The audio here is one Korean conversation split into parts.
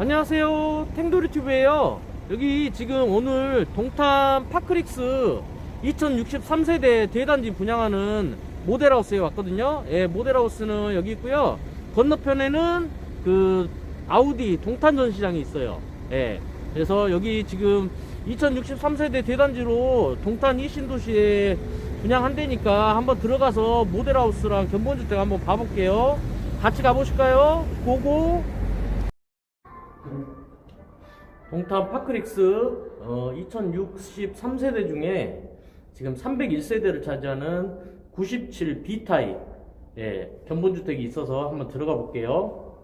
안녕하세요. 탱도리튜브에요. 여기 지금 오늘 동탄 파크릭스 2063세대 대단지 분양하는 모델하우스에 왔거든요. 예, 모델하우스는 여기 있고요. 건너편에는 그 아우디 동탄 전시장이 있어요. 예, 그래서 여기 지금 2063세대 대단지로 동탄 이신도시에 분양한대니까 한번 들어가서 모델하우스랑 견본주택 한번 봐볼게요. 같이 가보실까요? 고고 동탄 파크릭스 어, 2063세대 중에 지금 301세대를 차지하는 97 B타입 예, 견본주택이 있어서 한번 들어가 볼게요.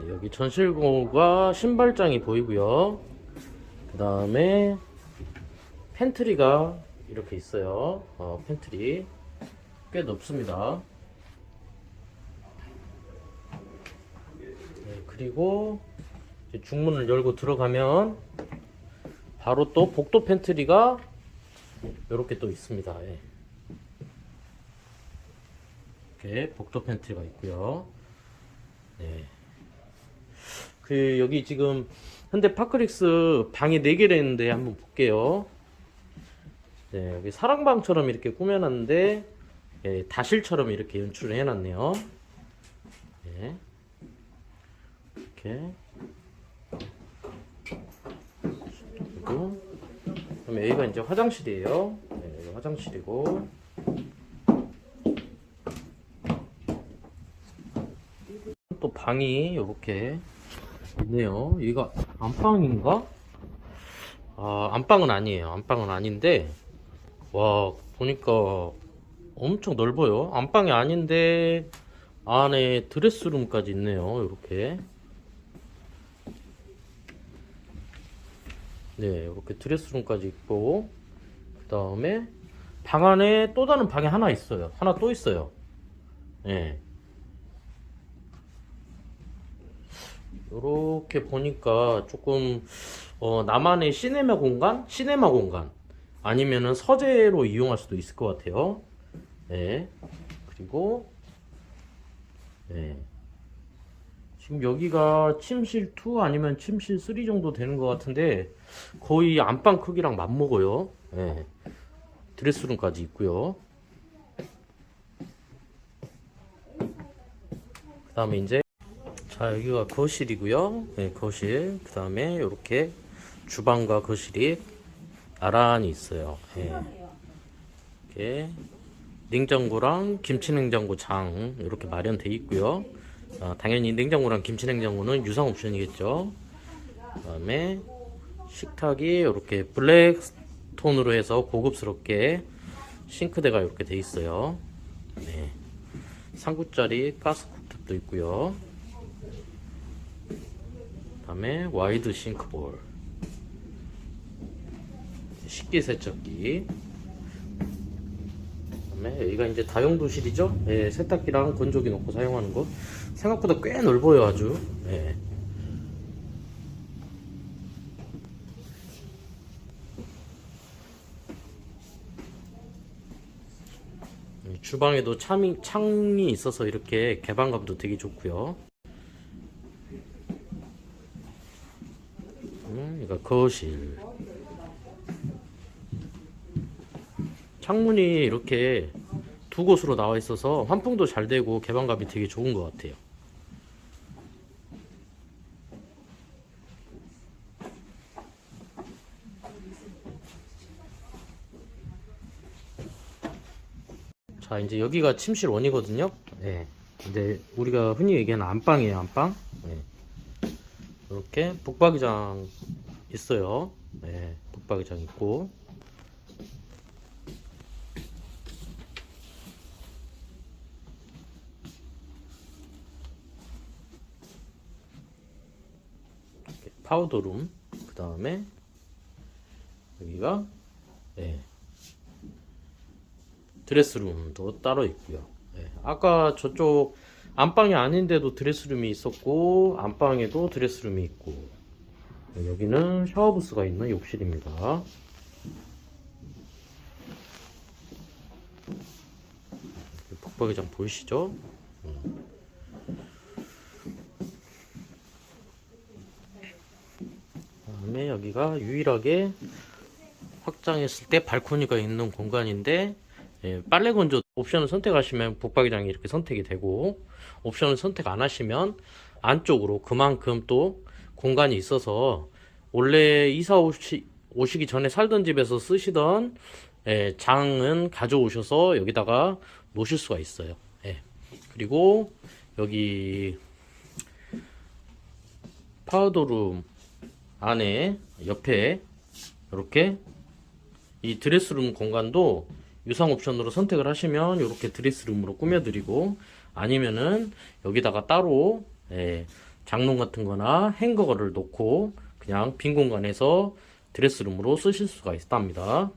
네, 여기 전실고가 신발장이 보이고요. 그 다음에 팬트리가 이렇게 있어요. 어, 팬트리 꽤 넓습니다. 네, 그리고 중문을 열고 들어가면 바로 또 복도 팬트리가 이렇게 또 있습니다. 예. 이렇게 복도 팬트리가 있고요. 네. 그 여기 지금 현대 파크릭스 방이 4개를 했는데 한번 볼게요. 네, 여기 사랑방처럼 이렇게 꾸며놨는데 예, 다실처럼 이렇게 연출을 해놨네요. 네. 이렇게 그리고 그럼 여기가 이제 화장실이에요. 네, 여기 화장실이고 또 방이 이렇게 있네요. 여기가 안방인가? 아 안방은 아니에요. 안방은 아닌데 와 보니까 엄청 넓어요. 안방이 아닌데 안에 드레스룸까지 있네요. 이렇게 네, 이렇게 드레스룸까지 있고, 그 다음에 방 안에 또 다른 방이 하나 있어요. 하나 또 있어요. 예. 이렇게 보니까 조금, 어, 나만의 시네마 공간? 시네마 공간. 아니면은 서재로 이용할 수도 있을 것 같아요. 예. 그리고, 예. 지금 여기가 침실 2 아니면 침실 3 정도 되는 것 같은데 거의 안방 크기랑 맞먹어요. 예. 드레스룸까지 있고요. 그 다음에 이제 자 여기가 거실이고요. 예, 거실. 그 다음에 이렇게 주방과 거실이 나란히 있어요. 예. 이렇게 냉장고랑 김치 냉장고 장 이렇게 마련돼 있고요. 어, 당연히 냉장고랑 김치 냉장고는 유상 옵션이겠죠. 그 다음에 식탁이 이렇게 블랙 톤으로 해서 고급스럽게 싱크대가 이렇게 돼 있어요. 네. 3구짜리 가스 쿡탑도 있고요. 그 다음에 와이드 싱크볼, 식기세척기. 그다음에 여기가 이제 다용도실이죠. 예, 세탁기랑 건조기 놓고 사용하는 거. 생각보다 꽤 넓어요, 아주. 예. 이 주방에도 창이, 창이 있어서 이렇게 개방감도 되게 좋고요. 음, 이거 거실. 창문이 이렇게 두 곳으로 나와 있어서 환풍도 잘 되고 개방감이 되게 좋은 것 같아요. 자, 이제 여기가 침실 원이거든요. 네. 근데 우리가 흔히 얘기하는 안방이에요, 안방. 네. 이렇게 북박이장 있어요. 네, 북박이장 있고. 파우더룸. 그 다음에 여기가 네. 드레스룸도 따로 있고요. 네, 아까 저쪽 안방이 아닌데도 드레스룸이 있었고 안방에도 드레스룸이 있고 네, 여기는 샤워부스가 있는 욕실입니다. 북박이장 보이시죠? 음. 여기가 유일하게 확장했을 때 발코니가 있는 공간인데 예, 빨래 건조 옵션을 선택하시면 북박이장이 이렇게 선택이 되고 옵션을 선택 안 하시면 안쪽으로 그만큼 또 공간이 있어서 원래 이사 오시, 오시기 전에 살던 집에서 쓰시던 예, 장은 가져오셔서 여기다가 놓으실 수가 있어요. 예. 그리고 여기 파우더룸 안에 옆에 이렇게 이 드레스룸 공간도 유상 옵션으로 선택을 하시면 이렇게 드레스룸으로 꾸며드리고 아니면은 여기다가 따로 예, 장롱 같은 거나 행거를 놓고 그냥 빈 공간에서 드레스룸으로 쓰실 수가 있답니다.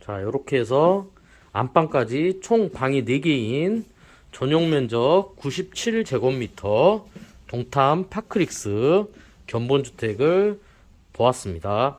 자, 이렇게 해서 안방까지 총 방이 4개인 전용 면적 97제곱미터 동탄 파크릭스 견본주택을 보았습니다.